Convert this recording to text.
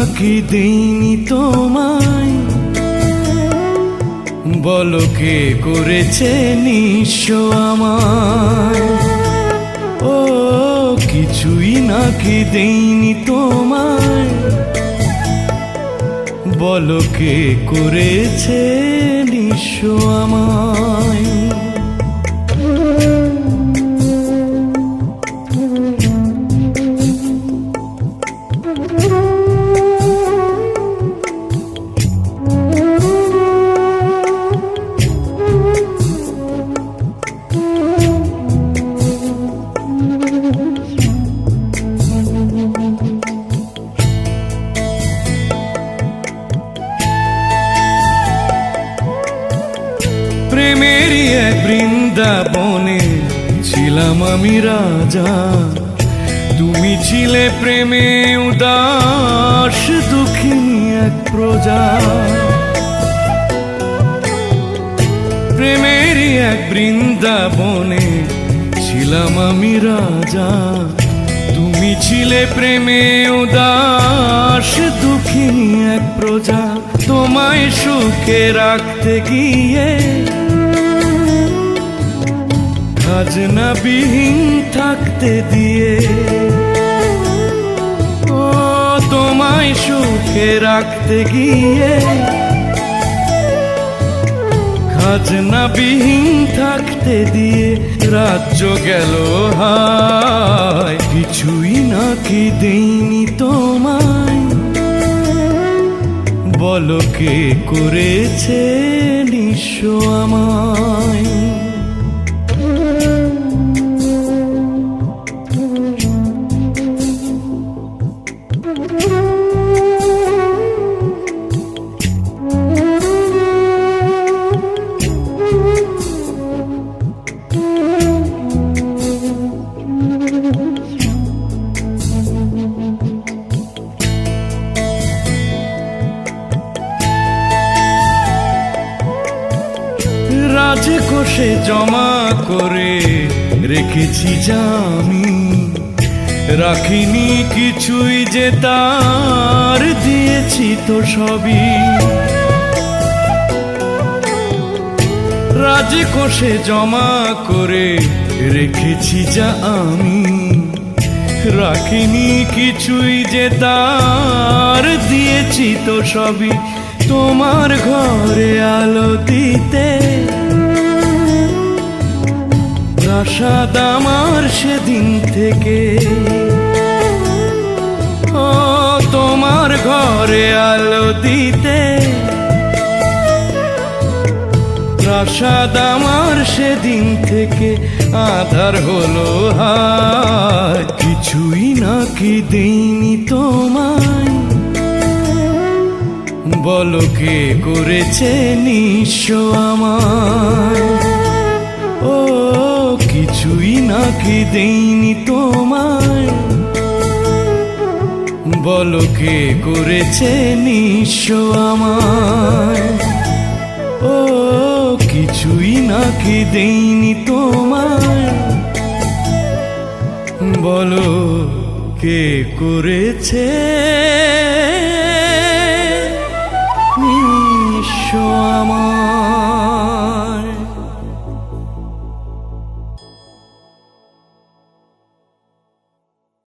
নাকি দেইনি তোমায়। বলো কে করেছে নিঃস্ব আমায়। ও, কিছুই নাকি দেইনি তোমায়। বলো কে করেছে নিঃস্ব আমায়। প্রেমেরই এক বৃন্দাবনে ছিলাম আমি রাজা। তুমি ছিলে প্রেমে উদাস, দুঃখিনী এক প্রজা। প্রেমেরই এক বৃন্দাবনে ছিলাম আমি রাজা। তুমি ছিলে প্রেমে উদাস, দুঃখিনী এক প্রজা। তোমায় সুখে রাখতে গিয়ে খাজনা বিহীন থাকতে দিয়ে। ও, তোমায় সুখে রাখতে গিয়ে খাজনা বিহীন থাকতে দিয়ে রাজ্য গেল হায়, কিছুই নাকি দেইনি তোমায় বলো কে করেছে নিঃস্ব আমায়। রাজকোষে জমা করে রেখেছি জামি রাখিনি কিছুই যে তার, দিয়েছি তো সবই। রাজে রাজকোষে জমা করে রেখেছি যা আমি। রাখিনি কিছুই যে তার, দিয়েছি তো সবই। তোমার ঘরে প্রাসাদ আমার সেদিন থেকে। ও, তোমার ঘরে আলো দিতে। প্রাসাদ আমার সেদিন থেকে আধার হলো হায় কিছুই নাকি দেইনি তোমায়। বলো কে করেছে নিঃস্ব আমায়। কিছুই নাকি দেইনি তোমায়। বলো কে করেছে নিঃস্ব আমায়। ও, কিছুই নাকি দেইনি তোমায়। বলো কে করেছে নিঃস্ব আমায়।